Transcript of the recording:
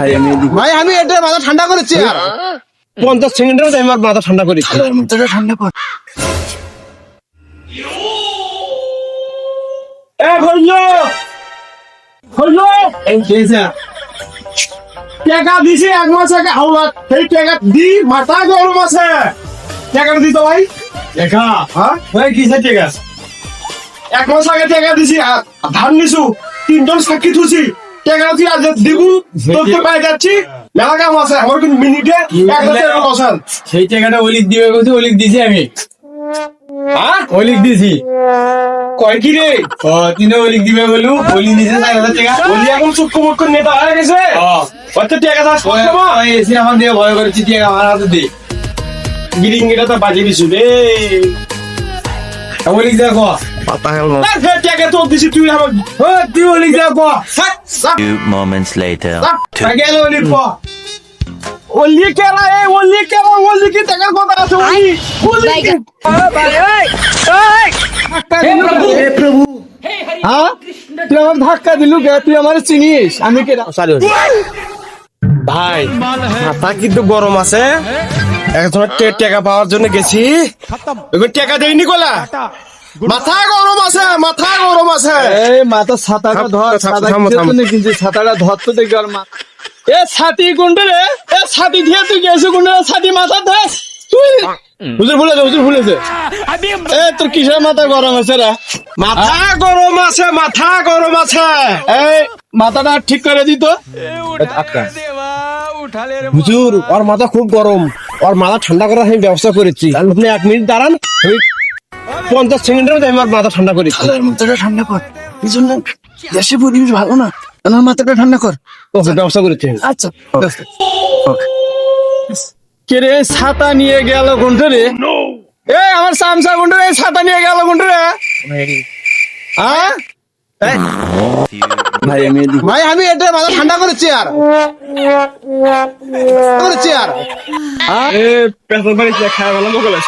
ভাই আমি ভাই আমি এটা মাথা ঠান্ডা করেছি আর। পঞ্চাশ সেকেন্ডের মধ্যে আমার মাথা ঠান্ডা করেছি ঠান্ডা কর। এ ভৈজ ভৈজ টাকা দিছি এক মাস আগে হাওলা সেই টাকা দি মাথা গরম আছে। টাকাটা দিত ভাই। টাকা হ্যাঁ? ভাই কিসে ঠিক এক মাস আগে টাকা দিছি ধান নিছু। তিনজন সাক্ষী থুছি টাকা তুই আজ দিবু তোকে পাই যাচ্ছি। মেলা আছে আমার কিন্তু মিনিটে এক হাজার বসান সেই টাকাটা অলিক দিবে বলছি অলিক দিছি আমি। হ্যাঁ? অলিক দিছি। কয় কি রে? ও তিনে অলিক দিবে বলু অলি নিচে চার হাজার টাকা। বলি এখন নেতা হয়ে গেছে। টাকা দাস এসে আমার দিয়ে ভয় করেছি টাকা আমার হাতে দি তো দিছু রে। অলিক দেখো। Moments later. সাক প অলি কেরা এ অলি কেরা অলি কি টাকা কথা আছে অলি? অলি কি? হে প্রভু। হ্যাঁ তুই আমার ধাক্কা দিলু কে তুই আমার চিনিস। আমি কে সরি ভাই মাথা কিন্তু গরম আছে। একজন টাকা পাওয়ার জন্য গেছি। টাকা দেয়নি কোলা? মাথা গরম আছে মাথা গরম আছে। এই মাথা ছাতাটা ধর কিনছিস? ছাতাটা ধর তো দেখি আর মা এ ছাতি কোনটা রে এ ছাতি দিয়ে তুই গেছো কোনটা ছাতি মাথা ধর। তুই হুজুর ভুলেছে হুজুর ভুলেছে এ তোর কিসের মাথা গরম আছে রে? মাথা গরম আছে মাথা গরম আছে। এই মাথাটা ঠিক করে দিত হুজুর ওর মাথা খুব গরম। ওর মাথা ঠান্ডা করার আমি ব্যবস্থা করেছি। আপনি এক মিনিট দাঁড়ান পঞ্চাশ সেকেন্ডের মধ্যে আমি আমার মাথা ঠান্ডা করেছি মাথাটা ঠান্ডা কর। এই জন্য দেশে পরিবেশ ভালো না। আমার মাথাটা ঠান্ডা কর। ওকে ব্যবস্থা করেছি আমি। আচ্ছা কে রে ছাতা নিয়ে গেল কোনটা রে? এ আমার সামসা কোনটা রে ছাতা নিয়ে গেল কোনটা রে। হ্যাঁ? ভাই আমি ভাই আমি এটা মাথা ঠান্ডা করেছি আর। করেছি আর। এ পেছন খাওয়া